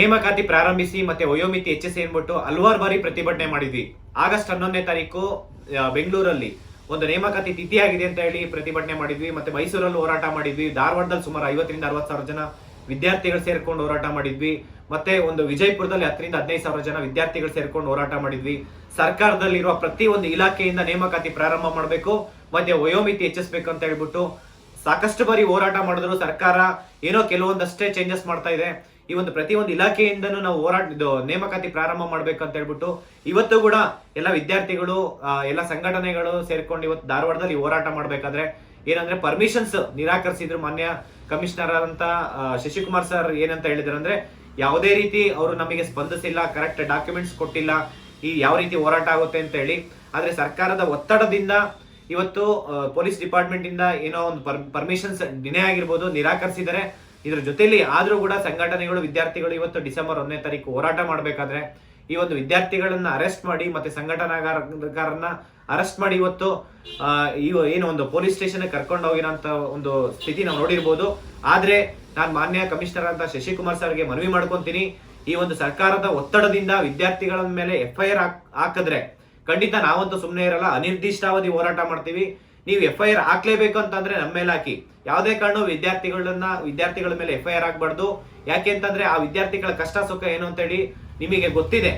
ನೇಮಕಾತಿ ಪ್ರಾರಂಭಿಸಿ ಮತ್ತೆ ವಯೋಮಿತಿ ಹೆಚ್ಚಿಸಿ ಅನ್ಬಿಟ್ಟು ಹಲವಾರು ಬಾರಿ ಪ್ರತಿಭಟನೆ ಮಾಡಿದ್ವಿ. ಆಗಸ್ಟ್ ಹನ್ನೊಂದನೇ ತಾರೀಕು ಬೆಂಗಳೂರಲ್ಲಿ ಒಂದು ನೇಮಕಾತಿ ತಿಥಿ ಆಗಿದೆ ಅಂತ ಹೇಳಿ ಪ್ರತಿಭಟನೆ ಮಾಡಿದ್ವಿ. ಮತ್ತೆ ಮೈಸೂರಲ್ಲಿ ಹೋರಾಟ ಮಾಡಿದ್ವಿ. ಧಾರವಾಡದಲ್ಲಿ ಸುಮಾರು ಐವತ್ತರಿಂದ ಅರವತ್ತು ಸಾವಿರ ಜನ ವಿದ್ಯಾರ್ಥಿಗಳು ಸೇರ್ಕೊಂಡು ಹೋರಾಟ ಮಾಡಿದ್ವಿ. ಮತ್ತೆ ಒಂದು ವಿಜಯಪುರದಲ್ಲಿ ಹತ್ತರಿಂದ ಹದಿನೈದು ಸಾವಿರ ಜನ ವಿದ್ಯಾರ್ಥಿಗಳು ಸೇರ್ಕೊಂಡು ಹೋರಾಟ ಮಾಡಿದ್ವಿ. ಸರ್ಕಾರದಲ್ಲಿರುವ ಪ್ರತಿ ಒಂದು ಇಲಾಖೆಯಿಂದ ನೇಮಕಾತಿ ಪ್ರಾರಂಭ ಮಾಡಬೇಕು, ಮತ್ತೆ ವಯೋಮಿತಿ ಹೆಚ್ಚಿಸಬೇಕು ಅಂತ ಹೇಳ್ಬಿಟ್ಟು ಸಾಕಷ್ಟು ಬಾರಿ ಹೋರಾಟ ಮಾಡಿದ್ರು ಸರ್ಕಾರ. ಏನೋ ಕೆಲವೊಂದಷ್ಟೇ ಚೇಂಜಸ್ ಮಾಡ್ತಾ ಇದೆ. ಈ ಒಂದು ಪ್ರತಿಯೊಂದು ಇಲಾಖೆಯಿಂದನೂ ನಾವು ಹೋರಾಟ ನೇಮಕಾತಿ ಪ್ರಾರಂಭ ಮಾಡ್ಬೇಕು ಅಂತ ಹೇಳ್ಬಿಟ್ಟು ಇವತ್ತು ಕೂಡ ಎಲ್ಲ ವಿದ್ಯಾರ್ಥಿಗಳು ಎಲ್ಲ ಸಂಘಟನೆಗಳು ಸೇರ್ಕೊಂಡು ಇವತ್ತು ಧಾರವಾಡದಲ್ಲಿ ಹೋರಾಟ ಮಾಡ್ಬೇಕಾದ್ರೆ ಏನಂದ್ರೆ ಪರ್ಮಿಷನ್ಸ್ ನಿರಾಕರಿಸಿದ್ರು ಮಾನ್ಯ ಕಮಿಷನರ್ ಅಂತ ಶಶಿಕುಮಾರ್ ಸರ್ ಏನಂತ ಹೇಳಿದ್ರು ಅಂದ್ರೆ ಯಾವುದೇ ರೀತಿ ಅವರು ನಮಗೆ ಸ್ಪಂದಿಸಿಲ್ಲ ಕರೆಕ್ಟ್ ಡಾಕ್ಯುಮೆಂಟ್ಸ್ ಕೊಟ್ಟಿಲ್ಲ, ಈ ಯಾವ ರೀತಿ ಹೋರಾಟ ಆಗುತ್ತೆ ಅಂತ ಹೇಳಿ. ಆದ್ರೆ ಸರ್ಕಾರದ ಒತ್ತಡದಿಂದ ಇವತ್ತು ಪೊಲೀಸ್ ಡಿಪಾರ್ಟ್ಮೆಂಟ್ ಇಂದ ಏನೋ ಒಂದು ಪರ್ಮಿಷನ್ಸ್ ಡಿನೇ ಆಗಿರ್ಬೋದು, ನಿರಾಕರಿಸಿದರೆ ಇದ್ರ ಜೊತೆಯಲ್ಲಿ ಆದರೂ ಕೂಡ ಸಂಘಟನೆಗಳು, ವಿದ್ಯಾರ್ಥಿಗಳು ಇವತ್ತು ಡಿಸೆಂಬರ್ ಒಂದನೇ ತಾರೀಕು ಹೋರಾಟ ಮಾಡಬೇಕಾದ್ರೆ ಈ ಒಂದು ವಿದ್ಯಾರ್ಥಿಗಳನ್ನ ಅರೆಸ್ಟ್ ಮಾಡಿ ಮತ್ತೆ ಸಂಘಟನಾಕಾರನ್ನ ಅರೆಸ್ಟ್ ಮಾಡಿ ಇವತ್ತು ಈ ಏನು ಒಂದು ಪೊಲೀಸ್ ಸ್ಟೇಷನ್ ಕರ್ಕೊಂಡು ಹೋಗಿರೋಂತ ಒಂದು ಸ್ಥಿತಿ ನಾವು ನೋಡಿರ್ಬೋದು. ಆದ್ರೆ ನಾನು ಮಾನ್ಯ ಕಮಿಷನರ್ ಅಂತ ಶಶಿಕುಮಾರ್ ಸರ್ಗೆ ಮನವಿ ಮಾಡ್ಕೊಂತೀನಿ. ಈ ಒಂದು ಸರ್ಕಾರದ ಒತ್ತಡದಿಂದ ವಿದ್ಯಾರ್ಥಿಗಳ ಮೇಲೆ ಎಫ್ ಐ ಆರ್ ಹಾಕಿದ್ರೆ ಖಂಡಿತ ನಾವಂತೂ ಸುಮ್ಮನೆ ಇರಲ್ಲ, ಅನಿರ್ದಿಷ್ಟಾವಧಿ ಹೋರಾಟ ಮಾಡ್ತೀವಿ. ನೀವು ಎಫ್ ಐ ಆರ್ ಹಾಕ್ಲೇಬೇಕು ಅಂತಂದ್ರೆ ನಮ್ಮ ಮೇಲೆ ಹಾಕಿ. ಯಾವುದೇ ಕಾರಣ ವಿದ್ಯಾರ್ಥಿಗಳನ್ನ, ವಿದ್ಯಾರ್ಥಿಗಳ ಮೇಲೆ ಎಫ್ ಐ ಆರ್ ಹಾಕ್ಬಾರ್ದು. ಯಾಕೆ ಅಂತಂದ್ರೆ ಆ ವಿದ್ಯಾರ್ಥಿಗಳ ಕಷ್ಟ ಸುಖ ಏನು ಅಂತೇಳಿ ನಿಮಗೆ ಗೊತ್ತಿದೆ.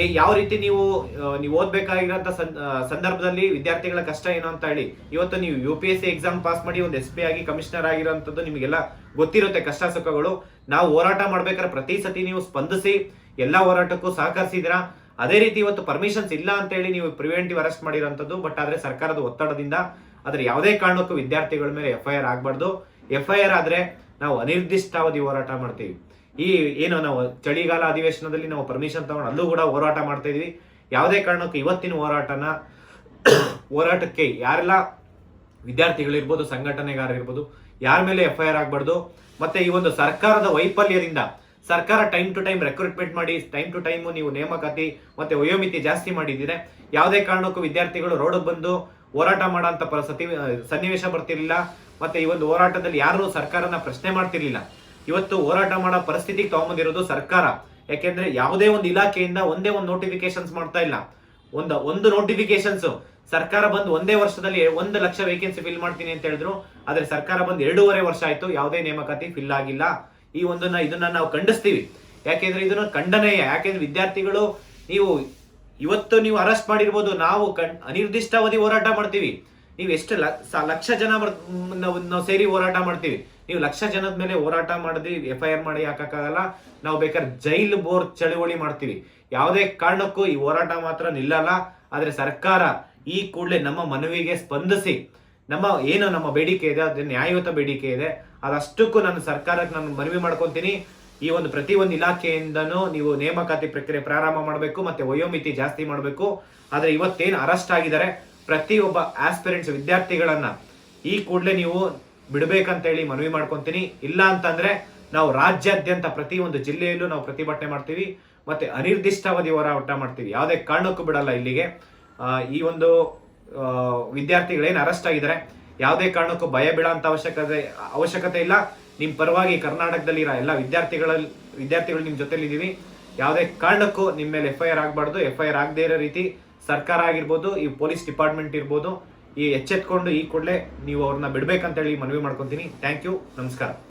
ಏ ಯಾವ ರೀತಿ ನೀವು ನೀವು ಓದ್ಬೇಕಾಗಿರೋಂಥ ಸಂದರ್ಭದಲ್ಲಿ ವಿದ್ಯಾರ್ಥಿಗಳ ಕಷ್ಟ ಏನು ಅಂತ ಹೇಳಿ ಇವತ್ತು ನೀವು U P S C exam pass ಮಾಡಿ ಒಂದು ಎಸ್ ಪಿ ಆಗಿ ಕಮಿಷನರ್ ಆಗಿರೋಂಥದ್ದು ನಿಮಗೆಲ್ಲ ಗೊತ್ತಿರುತ್ತೆ ಕಷ್ಟ ಸುಖಗಳು. ನಾವು ಹೋರಾಟ ಮಾಡ್ಬೇಕಾದ್ರೆ ಪ್ರತಿ ಸತಿ ನೀವು ಸ್ಪಂದಿಸಿ, ಎಲ್ಲ ಹೋರಾಟಕ್ಕೂ ಸಹಕರಿಸಿದಿರಾ ಅದೇ ರೀತಿ ಇವತ್ತು ಪರ್ಮಿಷನ್ಸ್ ಇಲ್ಲ ಅಂತ ಹೇಳಿ ನೀವು ಪ್ರಿವೆಂಟಿವ್ ಅರೆಸ್ಟ್ ಮಾಡಿರೋಂಥದ್ದು ಬಟ್ ಆದ್ರೆ ಸರ್ಕಾರದ ಒತ್ತಡದಿಂದ ಆದ್ರೆ ಯಾವುದೇ ಕಾರಣಕ್ಕೂ ವಿದ್ಯಾರ್ಥಿಗಳ ಮೇಲೆ ಎಫ್ ಐ ಆರ್ ಆಗಬಾರ್ದು. ಎಫ್ ಐ ಆರ್ ಆದ್ರೆ ನಾವು ಅನಿರ್ದಿಷ್ಟಾವಧಿ ಹೋರಾಟ ಮಾಡ್ತೀವಿ. ಈ ಏನು ನಾವು ಚಳಿಗಾಲ ಅಧಿವೇಶನದಲ್ಲಿ ನಾವು ಪರ್ಮಿಷನ್ ತಗೊಂಡು ಅಲ್ಲೂ ಕೂಡ ಹೋರಾಟ ಮಾಡ್ತಾ ಯಾವುದೇ ಕಾರಣಕ್ಕೂ ಇವತ್ತಿನ ಹೋರಾಟನ ಹೋರಾಟಕ್ಕೆ ಯಾರೆಲ್ಲ ವಿದ್ಯಾರ್ಥಿಗಳಿರ್ಬೋದು ಸಂಘಟನೆಗಾರರಿರ್ಬೋದು, ಯಾರ ಮೇಲೆ ಎಫ್ ಐ ಆರ್ ಆಗಬಾರ್ದು. ಮತ್ತೆ ಈ ಒಂದು ಸರ್ಕಾರದ ವೈಫಲ್ಯದಿಂದ ಸರ್ಕಾರ ಟೈಮ್ ಟು ಟೈಮ್ ರೆಕ್ರೂಟ್ಮೆಂಟ್ ಮಾಡಿ ಟೈಮ್ ಟು ಟೈಮ್ ನೀವು ನೇಮಕಾತಿ ಮತ್ತೆ ವಯೋಮಿತಿ ಜಾಸ್ತಿ ಮಾಡಿದ್ದೀರಿ? ಯಾವುದೇ ಕಾರಣಕ್ಕೂ ವಿದ್ಯಾರ್ಥಿಗಳು ರೋಡ್ ಬಂದು ಹೋರಾಟ ಮಾಡೋಂಥ ಪರಿಸ್ಥಿತಿ ಸನ್ನಿವೇಶ ಬರ್ತಿರಲಿಲ್ಲ. ಮತ್ತೆ ಈ ಒಂದು ಹೋರಾಟದಲ್ಲಿ ಯಾರು ಸರ್ಕಾರನ ಪ್ರಶ್ನೆ ಮಾಡ್ತಿರ್ಲಿಲ್ಲ. ಇವತ್ತು ಹೋರಾಟ ಮಾಡೋ ಪರಿಸ್ಥಿತಿಗೆ ತಗೊಂಬಂದಿರೋದು ಸರ್ಕಾರ. ಯಾಕೆಂದ್ರೆ ಯಾವುದೇ ಒಂದು ಇಲಾಖೆಯಿಂದ ಒಂದೇ ಒಂದು ನೋಟಿಫಿಕೇಶನ್ಸ್ ಮಾಡ್ತಾ ಇಲ್ಲ. ಒಂದು ಒಂದು ನೋಟಿಫಿಕೇಶನ್ಸ್ ಸರ್ಕಾರ ಬಂದು ಒಂದೇ ವರ್ಷದಲ್ಲಿ ಒಂದು ಲಕ್ಷ ವೇಕೆನ್ಸಿ ಫಿಲ್ ಮಾಡ್ತೀನಿ ಅಂತ ಹೇಳಿದ್ರು. ಆದ್ರೆ ಸರ್ಕಾರ ಬಂದು ಎರಡೂವರೆ ವರ್ಷ ಆಯ್ತು, ಯಾವುದೇ ನೇಮಕಾತಿ ಫಿಲ್ ಆಗಿಲ್ಲ. ಈ ಒಂದನ್ನ ಇದನ್ನ ನಾವು ಖಂಡಿಸ್ತೀವಿ. ಯಾಕೆಂದ್ರೆ ಇದನ್ನ ಖಂಡನೆಯ, ಯಾಕೆಂದ್ರೆ ವಿದ್ಯಾರ್ಥಿಗಳು ನೀವು ಇವತ್ತು ನೀವು ಅರೆಸ್ಟ್ ಮಾಡಿರ್ಬೋದು, ನಾವು ಕಣ್, ಅನಿರ್ದಿಷ್ಟಾವಧಿ ಹೋರಾಟ ಮಾಡ್ತೀವಿ. ನೀವು ಎಷ್ಟು ಲಕ್ಷ ಜನ ನಾವು ಸೇರಿ ಹೋರಾಟ ಮಾಡ್ತೀವಿ. ನೀವು ಲಕ್ಷ ಜನದ ಮೇಲೆ ಹೋರಾಟ ಮಾಡಿದ್ವಿ ಎಫ್ ಐ ಆರ್ ಮಾಡಿ ಹಾಕಕ್ಕಾಗಲ್ಲ. ನಾವು ಬೇಕಾದ್ರೆ ಜೈಲ್ ಬೋರ್ ಚಳುವಳಿ ಮಾಡ್ತೀವಿ. ಯಾವುದೇ ಕಾರಣಕ್ಕೂ ಈ ಹೋರಾಟ ಮಾತ್ರ ನಿಲ್ಲಲ್ಲ. ಆದ್ರೆ ಸರ್ಕಾರ ಈ ಕೂಡಲೇ ನಮ್ಮ ಮನವಿಗೆ ಸ್ಪಂದಿಸಿ, ನಮ್ಮ, ಏನು ನಮ್ಮ ಬೇಡಿಕೆ ಇದೆ, ಅದು ನ್ಯಾಯಯುತ ಬೇಡಿಕೆ ಇದೆ ಅದಷ್ಟಕ್ಕೂ ನಾನು ಸರ್ಕಾರಕ್ಕೆ ನಾನು ಮನವಿ ಮಾಡ್ಕೊತೀನಿ. ಈ ಒಂದು ಪ್ರತಿ ಒಂದು ಇಲಾಖೆಯಿಂದನೂ ನೀವು ನೇಮಕಾತಿ ಪ್ರಕ್ರಿಯೆ ಪ್ರಾರಂಭ ಮಾಡಬೇಕು ಮತ್ತೆ ವಯೋಮಿತಿ ಜಾಸ್ತಿ ಮಾಡಬೇಕು. ಆದರೆ ಇವತ್ತೇನು ಅರೆಸ್ಟ್ ಆಗಿದ್ದಾರೆ, ಪ್ರತಿಯೊಬ್ಬ ಆಸ್ಪಿರೆಂಟ್ಸ್ ವಿದ್ಯಾರ್ಥಿಗಳನ್ನ ಈ ಕೂಡಲೇ ನೀವು ಬಿಡ್ಬೇಕಂತ ಹೇಳಿ ಮನವಿ ಮಾಡ್ಕೊತೀನಿ. ಇಲ್ಲ ಅಂತಂದ್ರೆ ನಾವು ರಾಜ್ಯಾದ್ಯಂತ ಪ್ರತಿ ಒಂದು ಜಿಲ್ಲೆಯಲ್ಲೂ ನಾವು ಪ್ರತಿಭಟನೆ ಮಾಡ್ತೀವಿ, ಮತ್ತೆ ಅನಿರ್ದಿಷ್ಟಾವಧಿ ಹೋರಾಟ ಮಾಡ್ತೀವಿ. ಯಾವುದೇ ಕಾರಣಕ್ಕೂ ಬಿಡಲ್ಲ ಇಲ್ಲಿಗೆ. ಈ ಒಂದು ವಿದ್ಯಾರ್ಥಿಗಳೇನು ಅರೆಸ್ಟ್ ಆಗಿದ್ದಾರೆ ಯಾವುದೇ ಕಾರಣಕ್ಕೂ ಭಯ ಬೀಳೋಂಥ ಅವಶ್ಯಕತೆ ಅವಶ್ಯಕತೆ ಇಲ್ಲ. ನಿಮ್ಮ ಪರವಾಗಿ ಕರ್ನಾಟಕದಲ್ಲಿ ಇರೋ ಎಲ್ಲ ವಿದ್ಯಾರ್ಥಿಗಳಲ್ಲಿ ವಿದ್ಯಾರ್ಥಿಗಳು ನಿಮ್ಮ ಜೊತೆಲಿ ಇದೀವಿ ಯಾವುದೇ ಕಾರಣಕ್ಕೂ ನಿಮ್ಮ ಮೇಲೆ ಎಫ್ ಐ ಆರ್ ಆಗಬಾರ್ದು. ಎಫ್ ಐ ಆರ್ ಆಗದೇ ಇರೋ ರೀತಿ ಸರ್ಕಾರ ಆಗಿರ್ಬೋದು, ಈ ಪೊಲೀಸ್ ಡಿಪಾರ್ಟ್ಮೆಂಟ್ ಇರ್ಬೋದು, ಈ ಎಚ್ಚೆತ್ಕೊಂಡು ಈ ಕೂಡಲೇ ನೀವು ಅವ್ರನ್ನ ಬಿಡ್ಬೇಕಂತ ಹೇಳಿ ಮನವಿ ಮಾಡ್ಕೊತೀನಿ. Thank you. ನಮಸ್ಕಾರ.